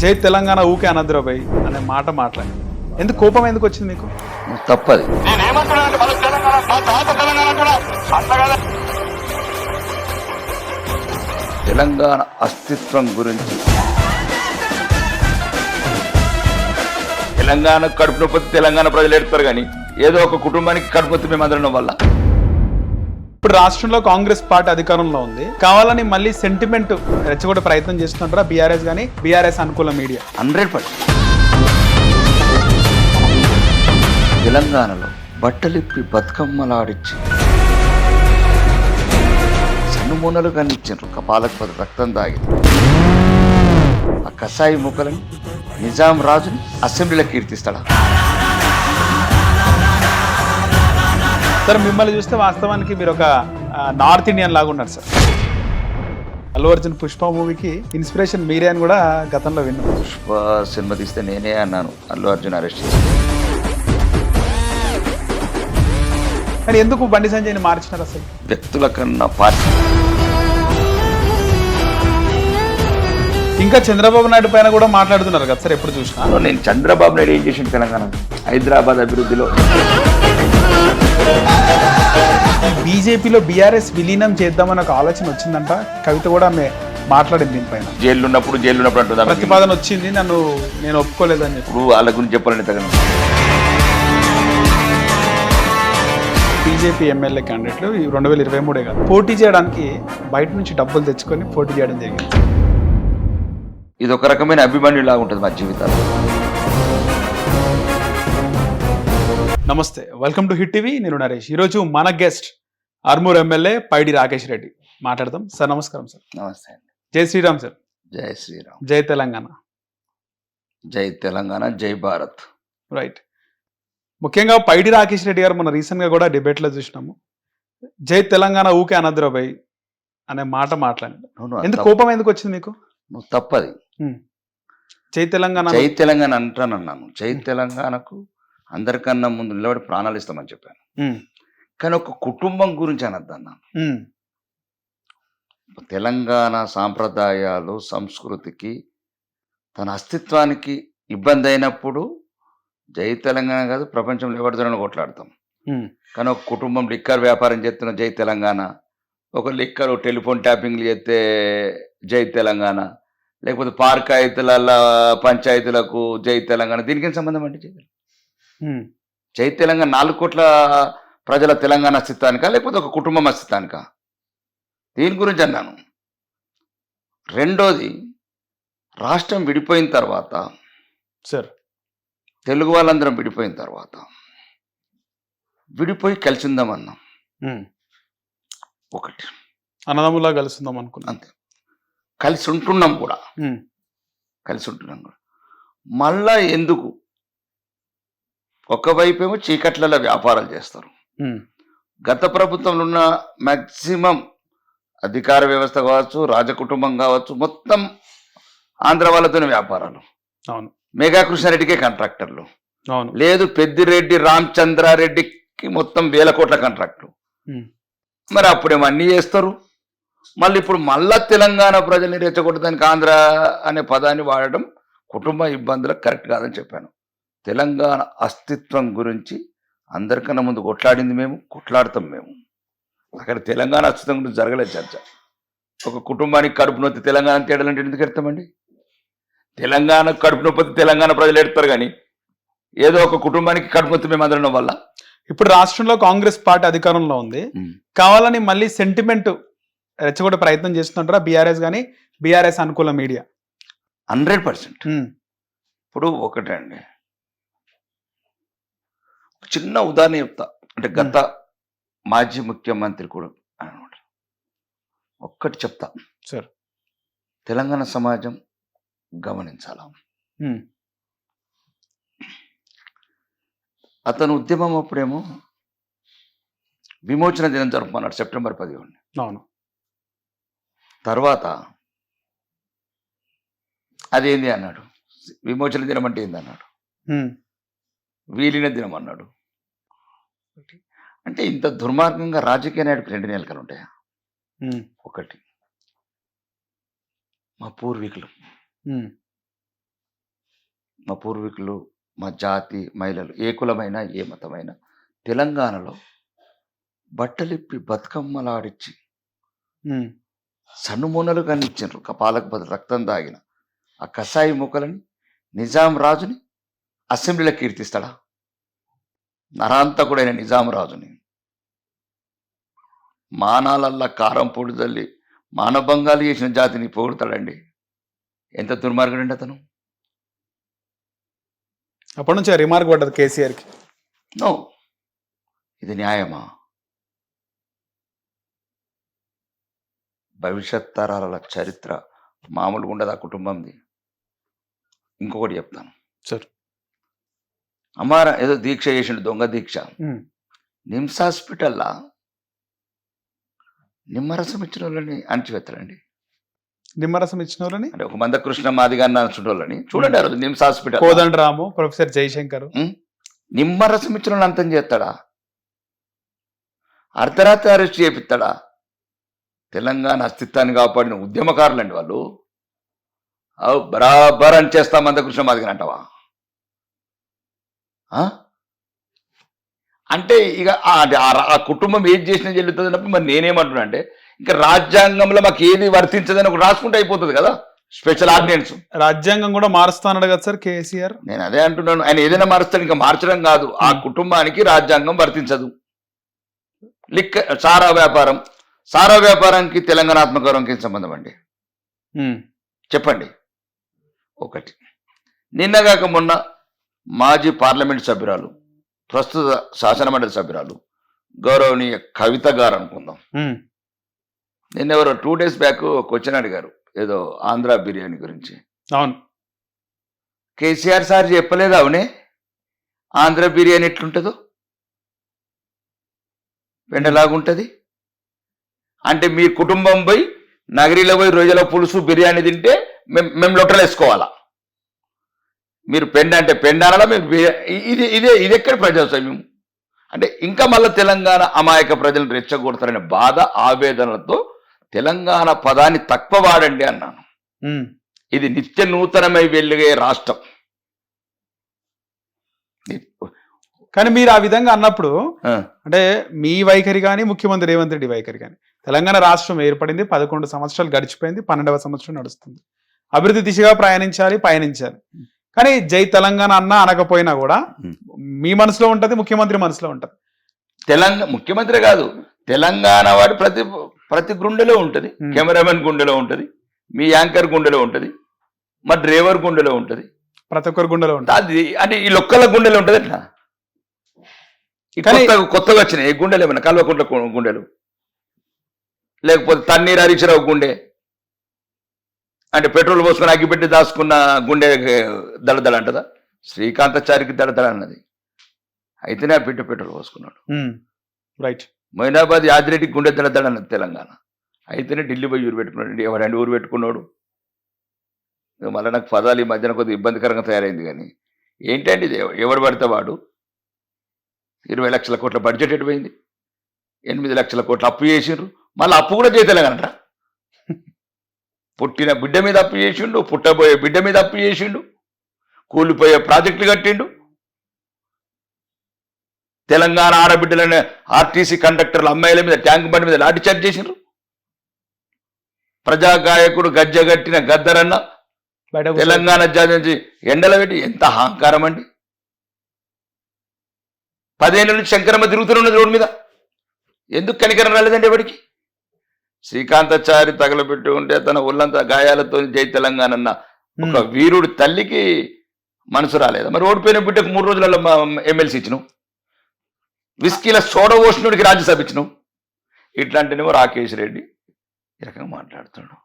జై తెలంగాణ ఊకే అనద్రబాయ్ అనే మాట మాట్లాడి. ఎందుకు కోపం ఎందుకు వచ్చింది మీకు? తప్పది. తెలంగాణ అస్తిత్వం గురించి. తెలంగాణ కడుపు నొప్పి తెలంగాణ ప్రజలు ఎడతారు కానీ ఏదో ఒక కుటుంబానికి కడుపు నొప్పి మేము అందరం వల్ల ఇప్పుడు రాష్ట్రంలో కాంగ్రెస్ పార్టీ అధికారంలో ఉంది. కావాలని మళ్ళీ సెంటిమెంట్ రెచ్చగొట్టే ప్రయత్నం చేస్తుంటారా బీఆర్ఎస్ కానీ బీఆర్ఎస్ అనుకూల మీడియా. Hundred percent. తెలంగాణలో బట్టలిప్పి బతుకమ్మలాడిచ్చి సన్నుమూనలు కనిచ్చిండ్రు. కపాలకు పది రక్తం తాగి. ఆ కసాయి ముక్కలను నిజాం రాజుని అసెంబ్లీలో కీర్తిస్తాడా? సార్ మిమ్మల్ని చూస్తే వాస్తవానికి మీరు ఒక నార్త్ ఇండియన్ లాగా ఉన్నారు సార్. అల్లు అర్జున్ పుష్ప మూవీకి ఇన్స్పిరేషన్ మీరే అని కూడా గతంలో విన్నాం. పుష్ప సినిమా తీస్తే నేనే అన్నాను అల్లు అర్జున్ అరెస్ట్ చేసి. కానీ ఎందుకు బండి సంజయ్ని మార్చినారు అసలు? వ్యక్తుల కన్నా పార్టీ. ఇంకా చంద్రబాబు నాయుడు పైన కూడా మాట్లాడుతున్నారు కదా సార్ ఎప్పుడు చూసినా. నేను చంద్రబాబు నాయుడు ఏం చేసిండు తెలంగాణ హైదరాబాద్ అభివృద్ధిలో. బీజేపీలో బీఆర్ఎస్ విలీనం చేద్దామని ఒక ఆలోచన వచ్చిందంట. కవిత కూడా ఆమె మాట్లాడింది దీనిపైన. జైలు ఉన్నప్పుడు జైలు ఉన్నప్పుడు అంటుందా ప్రతిపాదన వచ్చింది నన్ను నేను ఒప్పుకోలేదని ఇప్పుడు వాళ్ళ గురించి చెప్పాలని తగను. బీజేపీ ఎమ్మెల్యే క్యాండిడేట్లు ఈ రెండు వేల ఇరవై మూడే కాదు. పోటీ చేయడానికి బయట నుంచి డబ్బులు తెచ్చుకొని పోటీ చేయడం జరిగింది. ఇది ఒక రకమైన అభిమన్యులాగా ఉంటుంది మా జీవితాలు. నమస్తే వెల్కమ్ టు హిట్ టీవీ నేను నరేష్. ఈరోజు మన గెస్ట్ ఆర్మూర్ ఎమ్మెల్యే పైడి రాకేష్ రెడ్డి. మాట్లాడదాం. సార్ నమస్కారం సార్. నమస్తే అండి. జై శ్రీరామ్ సార్. జై శ్రీరామ్. జై తెలంగాణ. జై తెలంగాణ జై భారత్. రైట్ ముఖ్యంగా పైడి రాకేష్ రెడ్డి గారు మన రీసెంట్గా కూడా డిబేట్లో చూసినాము. జై తెలంగాణ ఊకే అనద్రబాయ్ అనే మాట మాట్లాడి నువ్వు ఎందుకు కోపం ఎందుకు వచ్చింది మీకు? నువ్వు తప్పది. జై తెలంగాణ జై తెలంగాణ అంటానన్నాను. జై తెలంగాణకు అందరికన్నా ముందు నిలబడి ప్రాణాలు ఇస్తామని చెప్పాను. కానీ ఒక కుటుంబం గురించి అనద్దన్నాను తెలంగాణ సాంప్రదాయాలు సంస్కృతికి తన అస్తిత్వానికి ఇబ్బంది అయినప్పుడు జై తెలంగాణ కాదు ప్రపంచంలో ఎవరితోనైనా కొట్లాడతాం. కానీ ఒక కుటుంబం లిక్కర్ వ్యాపారం చేస్తున్న జై తెలంగాణ ఒక లిక్కర్ టెలిఫోన్ ట్యాపింగ్లు చేస్తే జై తెలంగాణ లేకపోతే పార్కాయితుల పంచాయతీలకు జై తెలంగాణ దీనికి ఏం సంబంధం అంటే జై జై తెలంగాణ నాలుగు కోట్ల ప్రజల తెలంగాణ అస్తిత్వానికా లేకపోతే ఒక కుటుంబం అస్తిత్వానికా దీని గురించి అన్నాను? రెండోది రాష్ట్రం విడిపోయిన తర్వాత సార్. తెలుగు వాళ్ళందరం విడిపోయిన తర్వాత విడిపోయి కలిసి ఉందామన్నాం ఉమ్, ఒకటి. అన్నదమ్ములా కలుస్తుందాం అనుకున్నాను అంతే. కలిసి ఉంటున్నాం కూడా. కలిసి ఉంటున్నాం కూడా. మళ్ళా ఎందుకు ఒకవైపు ఏమో చీకట్లలో వ్యాపారాలు చేస్తారు. గత ప్రభుత్వంలో ఉన్న మ్యాక్సిమం అధికార వ్యవస్థ కావచ్చు రాజకుటుంబం కావచ్చు మొత్తం ఆంధ్ర వాళ్ళతోనే వ్యాపారాలు. అవును. మెగా కృష్ణారెడ్డికే కాంట్రాక్టర్లు. అవును. లేదు పెద్దిరెడ్డి రామచంద్రారెడ్డికి మొత్తం వేల కోట్ల కాంట్రాక్టులు. మరి అప్పుడేమో అన్నీ చేస్తారు. మళ్ళీ ఇప్పుడు మళ్ళా తెలంగాణ ప్రజల్ని రెచ్చగొట్టడానికి ఆంధ్ర అనే పదాన్ని వాడడం కుటుంబ ఇబ్బందులకు కరెక్ట్ కాదని చెప్పాను. తెలంగాణ అస్తిత్వం గురించి అందరికన్నా ముందు కొట్లాడింది మేము కొట్లాడతాం మేము. అక్కడ తెలంగాణ అస్తిత్వం గురించి జరగలేదు చర్చ. ఒక కుటుంబానికి కడుపు నొప్పి తెలంగాణ తేడాలంటే ఎందుకు ఎడతామండి? తెలంగాణ కడుపు నొప్పి తెలంగాణ ప్రజలు ఎడతారు కానీ ఏదో ఒక కుటుంబానికి కడుపు నొప్పి మేము అందడం వల్ల ఇప్పుడు రాష్ట్రంలో కాంగ్రెస్ పార్టీ అధికారంలో ఉంది. కావాలని మళ్ళీ సెంటిమెంట్ రెచ్చగొట్టే ప్రయత్నం చేస్తుంటారా బీఆర్ఎస్ కానీ బీఆర్ఎస్ అనుకూల మీడియా. Hundred percent. ఇప్పుడు ఒకటండి. ఒక చిన్న ఉదాహరణ చెప్తా. అంటే గత మాజీ ముఖ్యమంత్రి కూడా అనమాట. ఒక్కటి చెప్తా. సార్. తెలంగాణ సమాజం గమనించాల? అతను ఉద్యమం అప్పుడేమో విమోచన దినం జరుపుకున్నాడు సెప్టెంబర్ పదిహేను అవును. తర్వాత అదేంది అన్నాడు? విమోచన దినం అంటే ఏంది అన్నాడు? వీలిన దినం అన్నాడు. అంటే ఇంత దుర్మార్గంగా రాజకీయ నాయకుడికి రెండు నెలకలు ఉంటాయా? ఒకటి. మా పూర్వీకులు. మా పూర్వీకులు మా జాతి మహిళలు ఏ కులమైనా ఏ మతమైనా తెలంగాణలో బట్టలిప్పి బతుకమ్మలాడిచ్చి. సన్నుమూనలు కనిచ్చారు కపాలకు బదులు రక్తం దాగిన ఆ కసాయి ముక్కలని నిజాం రాజుని అసెంబ్లీలో కీర్తిస్తాడా? నరాంతకుడైన నిజాం రాజుని మానాలల్లా కారం పొడి తల్లి మానభంగాలు చేసిన జాతిని పొగుడతాడండి. ఎంత దుర్మార్గుడండి అతను? అప్పటి నుంచి రిమార్క్ పడ్డది కేసీఆర్కి. నో ఇది న్యాయమా? భవిష్యత్ తరాల చరిత్ర మామూలుగా ఉండదు ఆ కుటుంబంది. ఇంకొకటి చెప్తాను. సరే. అమ్మారా ఏదో దీక్ష చేసిండు దొంగ దీక్ష. నిమ్స్ హాస్పిటల్లా నిమ్మరసం ఇచ్చిన వాళ్ళని అణచివేస్తాడండి నిమ్మరసం ఇచ్చిన వాళ్ళని అంటే ఒక మందకృష్ణ మాదిగా అనిచిన వాళ్ళని చూడండి రోజు NIMS hospital Kodanda Ramu professor Jayashankar. నిమ్మరసం ఇచ్చిన వాళ్ళని అంతం చేస్తాడా? అర్ధరాత్రి అరెస్ట్ చేపిస్తాడా? తెలంగాణ అస్తిత్వాన్ని కాపాడిన ఉద్యమకారులండి వాళ్ళు. అవు బరాబర్ అని చేస్తా మందకృష్ణ మాదిగని అంటావా? అంటే ఇక ఆ- కుటుంబం ఏది చేసినా చెల్లుతుంది అన్నప్పుడు మరి నేనేమంటున్నా అంటే ఇంకా రాజ్యాంగంలో మాకు ఏది వర్తించదని ఒక రాసుకుంటే అయిపోతుంది కదా? స్పెషల్ ఆర్డినెన్స్ రాజ్యాంగం కూడా మారుస్తానడు కదా సార్ కేసీఆర్? నేను అదే అంటున్నాను. ఆయన ఏదైనా మారుస్తాడు ఇంకా మార్చడం కాదు. ఆ కుటుంబానికి రాజ్యాంగం వర్తించదు. లిక్క సారా వ్యాపారం. సారా వ్యాపారానికి తెలంగాణ ఆత్మగౌరవంకి ఏం సంబంధం అండి? ఉమ్. చెప్పండి. ఒకటి. నిన్నగాక మొన్న మాజీ పార్లమెంట్ సభ్యురాలు ప్రస్తుత శాసనమండలి సభ్యురాలు గౌరవనీయ కవిత గారు అనుకుందాం. నిన్న ఎవరో టూ డేస్ బ్యాక్ క్వశ్చన్ అడిగారు ఏదో ఆంధ్ర బిర్యానీ గురించి. అవును. కేసీఆర్ సార్ చెప్పలేదు అవునే? ఆంధ్ర బిర్యానీ ఎట్లుంటుందో? వెండలాగుంటుంది? అంటే మీ కుటుంబం పోయి నగరిలో పోయి రోజుల పులుసు బిర్యానీ తింటే మేము మేము లొట్టలు వేసుకోవాలా మీరు పెండ అంటే బిర్యా- ఇ- ఇది ఇదే ఇది ఎక్కడ ప్రజాస్వామ్యం? అంటే ఇంకా మళ్ళీ తెలంగాణ అమాయక ప్రజలను రెచ్చగొడతారనే బాధ ఆవేదనలతో తెలంగాణ పదాన్ని తక్కువ వాడండి అన్నాను. ఇది నిత్య నూతనమై వెలుగే రాష్ట్రం. కానీ మీరు ఆ విధంగా అన్నప్పుడు అంటే మీ వైఖరి కానీ ముఖ్యమంత్రి రేవంత్ రెడ్డి వైఖరి కానీ తెలంగాణ రాష్ట్రం ఏర్పడింది పదకొండు సంవత్సరాలు గడిచిపోయింది పన్నెండవ సంవత్సరం నడుస్తుంది. అభివృద్ధి దిశగా ప్రయాణించాలి పయనించాలి. కానీ జై తెలంగాణ అన్న అనకపోయినా కూడా. మీ మనసులో ఉంటది ముఖ్యమంత్రి మనసులో ఉంటది. తెలంగాణ ముఖ్యమంత్రి కాదు. తెలంగాణ వాడి ప్రతి ప్రతి గుండెలో ఉంటది. కెమెరామెన్ గుండెలో ఉంటది. మీ యాంకర్ గుండెలో ఉంటది. మా డ్రైవర్ గుండెలో ఉంటది. ప్రతి ఒక్కరి గుండెలో ఉంటది. అది అంటే ఈ లొక్కల గుండెలో ఉంటది కానీ- కొత్తగా వచ్చినాయి. గుండెలు ఏమైనా కల్వకుంట్ల గుండెలు? లేకపోతే తన్నీరు హరీశ్రావు గుండె? అంటే పెట్రోల్ పోసుకొని అగ్గిపెట్టి దాచుకున్న గుండె దళదళ అంటదా? శ్రీకాంతాచారికి దళదళ అన్నది. అయితేనే ఆ బిడ్డ పెట్రోల్ పోసుకున్నాడు. రైట్. మొయినాబాద్ యాదిరెడ్డికి గుండె దళదళ అన్నది తెలంగాణ. అయితేనే ఢిల్లీ పోయి ఊరు పెట్టుకున్నాడు. ఎవరండి ఊరు పెట్టుకున్నాడు? మళ్ళీ నాకు పదాలు ఈ మధ్యన కొద్దిగా ఇబ్బందికరంగా తయారైంది కానీ ఏంటండి ఇది? ఎవరు పడితే వాడు? ఇరవై లక్షల కోట్ల బడ్జెట్ ఎటు పోయింది ఎనిమిది లక్షల కోట్ల అప్పు చేసిండ్రు. మళ్ళీ అప్పు కూడా చేయతలేగనట పుట్టిన బిడ్డ మీద అప్పు చేసిండు పుట్టబోయే బిడ్డ మీద అప్పు చేసిండు కూలిపోయే ప్రాజెక్టులు కట్టిండు. తెలంగాణ ఆడబిడ్డలనే ఆర్టీసీ కండక్టర్ల అమ్మాయిల మీద ట్యాంక్ బండి మీద లాఠీ చార్జ్ చేసిండ్రు. ప్రజాగాయకుడు గజ్జగట్టిన గద్దరన్న తెలంగాణ నుంచి ఎండల పెట్టి ఎంత అహంకారం అండి. పదేళ్ళ నుంచి శంకరమ్మ తిరుగుతున్నది రోడ్డు మీద. ఎందుకు కనికరం రాలేదండి ఎవరికి? శ్రీకాంతాచారి తగలబెట్టి ఉంటే తన ఒళ్ళంతా గాయాలతో జై తెలంగాణ అన్న ఒక. వీరుడి తల్లికి మనసు రాలేదా? మరి ఓడిపోయిన బిడ్డకు మూడు రోజులలో ఎమ్మెల్సీ ఇచ్చినావు. విస్కీల సోడ ఓషనుడికి రాజ్యసభ ఇచ్చినావు. ఇట్లాంటినేమో రాకేష్ రెడ్డి ఈ రకంగా మాట్లాడుతున్నాడు.